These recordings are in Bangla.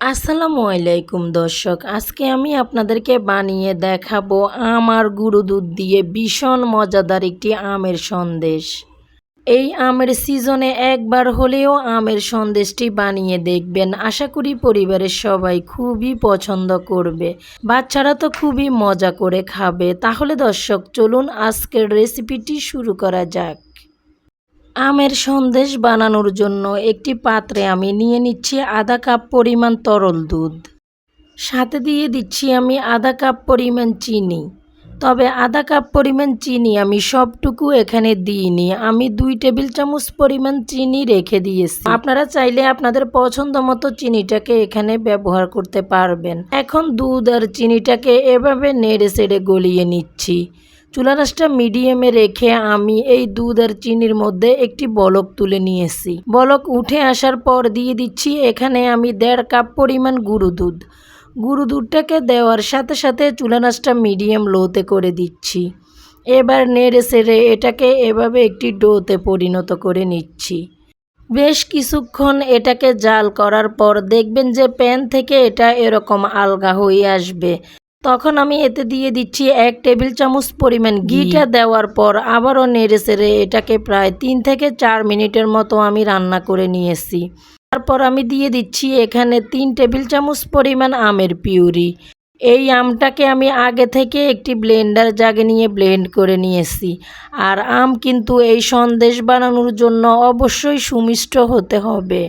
আসসালামু আলাইকুম দর্শক, আজকে আমি আপনাদেরকে বানিয়ে দেখাবো আমার গুঁড়ো দুধ দিয়ে ভীষণ মজাদার একটি আমের সন্দেশ। এই আমের সিজনে একবার হলেও আমের সন্দেশটি বানিয়ে দেখবেন, আশা করি পরিবারের সবাই খুবই পছন্দ করবে। বাচ্চারা তো খুবই মজা করে খাবে। তাহলে দর্শক, চলুন আজকের রেসিপিটি শুরু করা যাক। আমের সন্দেশ বানানোর জন্য একটি পাত্রে আমি নিয়ে নিচ্ছি আধা কাপ পরিমাণ তরল দুধ। সাথে দিয়ে দিচ্ছি আমি আধা কাপ পরিমাণ চিনি। তবে আধা কাপ পরিমাণ চিনি আমি সবটুকু এখানে দিইনি। আমি দুই টেবিল চামচ পরিমাণ চিনি রেখে দিয়েছি। আপনারা চাইলে আপনাদের পছন্দ মতো চিনিটাকে এখানে ব্যবহার করতে পারবেন। এখন দুধ আর চিনিটাকে এভাবে নেড়ে সেড়ে গলিয়ে নিচ্ছি। চুলা রাসটা মিডিয়ামে রেখে আমি এই দুধ আর চিনির মধ্যে একটি বলক তুলে নিয়েছি। বলক উঠে আসার পর দিয়ে দিচ্ছি এখানে আমি দেড় কাপ পরিমাণ গুঁড়ো দুধ। গুঁড়ো দুধটাকে দেওয়ার সাথে সাথে চুলা রাসটা মিডিয়াম লোতে করে দিচ্ছি। এবার নেড়ে সেড়ে এটাকে এভাবে একটি ডোতে পরিণত করে নিচ্ছি। বেশ কিছুক্ষণ এটাকে জাল করার পর দেখবেন যে প্যান থেকে এটা এরকম আলগা হয়ে আসবে। তখন আমি এতে দিয়ে দিচ্ছি এক টেবিল চামচ পরিমাণ ঘিটা দেওয়ার পর আবারও নেড়ে সেড়ে এটাকে প্রায় তিন থেকে চার মিনিটের মতো আমি রান্না করে নিয়েছি। তারপর আমি দিয়ে দিচ্ছি এখানে তিন টেবিল চামচ পরিমাণ আমের পিউরি। এই আমটাকে আমি আগে থেকে একটি ব্লেন্ডার জাগে নিয়ে ব্লেন্ড করে নিয়েছি। আর আম কিন্তু এই সন্দেশ বানানোর জন্য অবশ্যই সুমিষ্ট হতে হবে।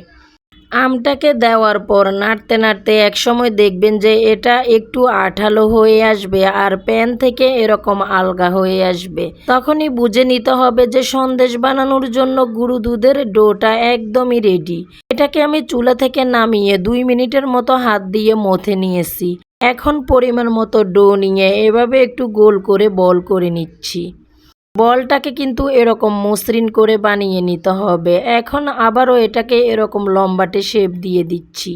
আমটাকে দেওয়ার পর নাড়তে নাড়তে একসময় দেখবেন যে এটা একটু আঠালো হয়ে আসবে আর প্যান থেকে এরকম আলগা হয়ে আসবে। তখনই বুঝে নিতে হবে যে সন্দেশ বানানোর জন্য গুঁড়ো দুধের ডোটা একদমই রেডি এটাকে আমি চুলা থেকে নামিয়ে দুই মিনিটের মতো হাত দিয়ে মথে নিয়েছি। এখন পরিমাণ মতো ডো নিয়ে এভাবে একটু গোল করে বল করে নিচ্ছি। বলটাকে কিন্তু এরকম মসৃণ করে বানিয়ে নিতে হবে। এখন আবারও এটাকে এরকম লম্বাটে শেপ দিয়ে দিচ্ছি।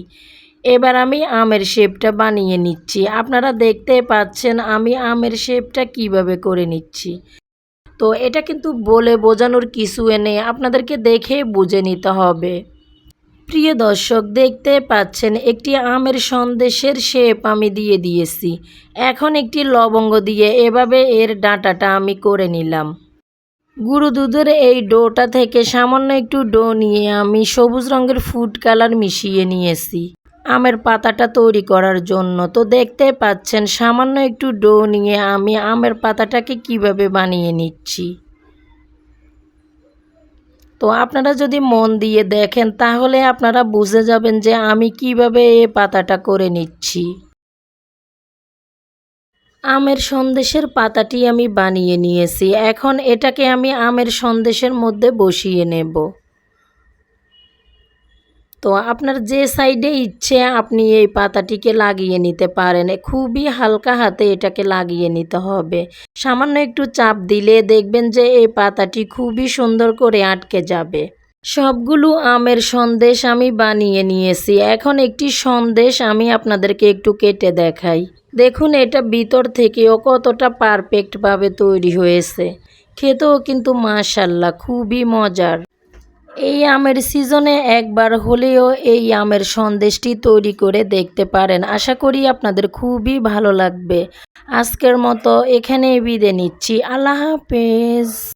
এবার আমি আমের শেপটা বানিয়ে নিচ্ছি। আপনারা দেখতে পাচ্ছেন আমি আমের শেপটা কীভাবে করে নিচ্ছি। তো এটা কিন্তু বলে বোঝানোর কিছু এনে আপনাদেরকে দেখে বুঝে নিতে হবে। প্রিয় দর্শক, দেখতে পাচ্ছেন, একটি আমের সন্দেশের শেপ আমি দিয়ে দিয়েছি। এখন একটি লবঙ্গ দিয়ে এভাবে এর ডাঁটাটা আমি করে নিলাম। গুঁড়ো দুধের এই ডোটা থেকে সামান্য একটু ডো নিয়ে আমি সবুজ রঙের ফুড কালার মিশিয়ে নিয়েছি। আমের পাতাটা তৈরি করার জন্য। তো দেখতে পাচ্ছেন, সামান্য একটু ডো নিয়ে আমি আমের পাতাটাকে কীভাবে বানিয়ে নিচ্ছি। তো আপনারা যদি মন দিয়ে দেখেন, তাহলে আপনারা বুঝে যাবেন যে আমি কীভাবে এ পাতাটা করে নিচ্ছি। আমের সন্দেশের পাতাটি আমি বানিয়ে নিয়েছি। এখন এটাকে আমি আমের সন্দেশের মধ্যে বসিয়ে নেব। তো আপনার যে সাইডে ইচ্ছে, আপনি এই পাতাটিকে লাগিয়ে নিতে পারেন। খুবই হালকা হাতে এটাকে লাগিয়ে নিতে হবে। সামান্য একটু চাপ দিলে দেখবেন যে এই পাতাটি খুবই সুন্দর করে আটকে যাবে। সবগুলো আমের সন্দেশ আমি বানিয়ে নিয়েছি। এখন একটি সন্দেশ আমি আপনাদেরকে একটু কেটে দেখাই। দেখুন, এটা ভিতর থেকেও কতটা পারফেক্টভাবে তৈরি হয়েছে। খেতেও কিন্তু মাশাল্লাহ, খুবই মজার। এই আমের সিজনে একবার হলেও এই আমের সন্দেশটি তৈরি করে দেখতে পারেন। আশা করি আপনাদের খুবই ভালো লাগবে। আজকের মতো এখানেই বিদে নিচ্ছি। আল্লাহ হাফেজ।